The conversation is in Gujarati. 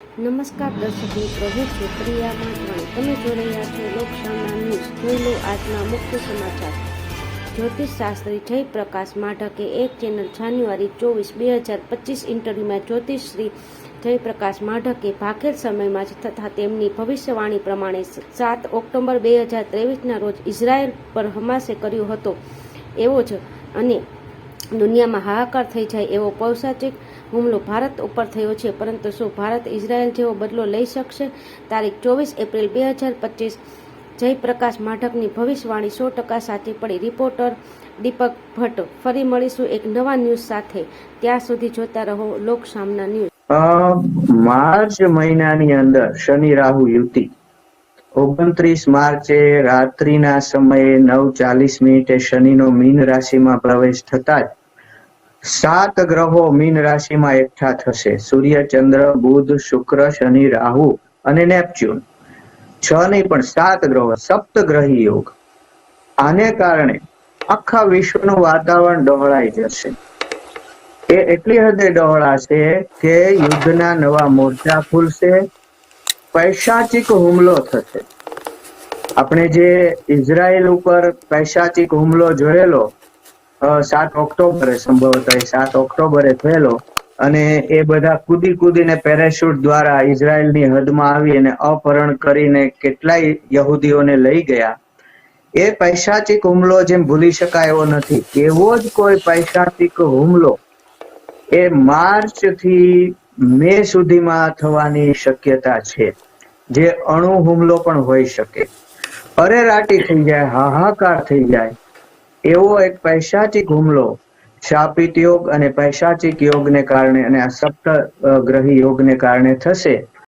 નમસ્કાર દર્શક મિત્રો, હું છું પ્રિયા માધવાણી તમે જોઈ રહ્યા છો લોકસામના ન્યૂઝ. જોઈ આજના મુખ્ય સમાચાર. જ્યોતિષ શાસ્ત્રી જયપ્રકાશ માઢકે એક ચેનલ જાન્યુઆરી ચોવીસ બે હજાર પચીસ ઇન્ટરવ્યુમાં જ્યોતિષ શ્રી જયપ્રકાશ માઢકે ભાખેર સમયમાં જ તથા તેમની ભવિષ્યવાણી પ્રમાણે સાત ઓક્ટોબર બે હજાર ત્રેવીસના રોજ ઇઝરાયલ પર હમાસે કર્યો હતો. એવો જ અને દુનિયામાં હાહાકાર થઈ જાય એવો પૌસાચિક હુમલો ભારત ઉપર થયો છે. પરંતુ શું ભારત ઇઝરાયલ જેવો બદલો લઈ શકશે? તારીખ ચોવીસ એપ્રિલ બે હજાર પચીસ જયપ્રકાશ માઢકની ભવિષ્યવાણી સો ટકા સાચી પડી. રિપોર્ટર દીપક ભટ્ટ, ફરી મળીશું એક નવા ન્યૂઝ સાથે. ત્યાં સુધી જોતા રહો લોક સામના ન્યૂઝ માર્ચ મહિનાની અંદર શનિ, રાહુ, યુતિ. ઓગણત્રીસ માર્ચે રાત્રિના સમયે નવ ચાલીસ મિનિટે શનિનો મીન રાશિમાં પ્રવેશ થતા જ સાત ગ્રહો મીન રાશિમાં એકઠા થશે. સૂર્ય, ચંદ્ર, બુધ, શુક્ર, શનિ, રાહુ અને નેપચ્યુન. છ નહીં પણ સાત ગ્રહો. સપ્તગ્રહી યોગ. આને કારણે આખા વિશ્વનું વાતાવરણ ડહોળાઈ જશે. એ એટલી હદે ડહોળાશે કે યુદ્ધના નવા મોરચા ખુલશે પૈશાચિક હુમલો થશે. આપણે જે ઇઝરાયલ ઉપર પૈશાચિક હુમલો જોયેલો સાત ઓક્ટોબરે સંભવત સાત ઓક્ટોબરે થયેલો અને એ બધા કૂદી કૂદીને પેરાશૂટ દ્વારા ઇઝરાયલની હદમાં આવી અને અપહરણ કરીને કેટલાય યહૂદીઓને લઈ ગયા. એ પૈશાચિક હુમલો જેમ ભૂલી શકાય એવો નથી. એવો જ કોઈ પૈશાચિક હુમલો એ માર્ચથી મે સુધીમાં થવાની શક્યતા છે. જે અણુ હુમલો પણ હોઈ શકે. અરેરાટી થઈ જાય, હાહાકાર થઈ જાય. એવો એક પૈશાચિક હુમલો શાપિત યોગ અને પૈશાચિક યોગને કારણે અને આ સપ્ત ગ્રહી યોગને કારણે થશે.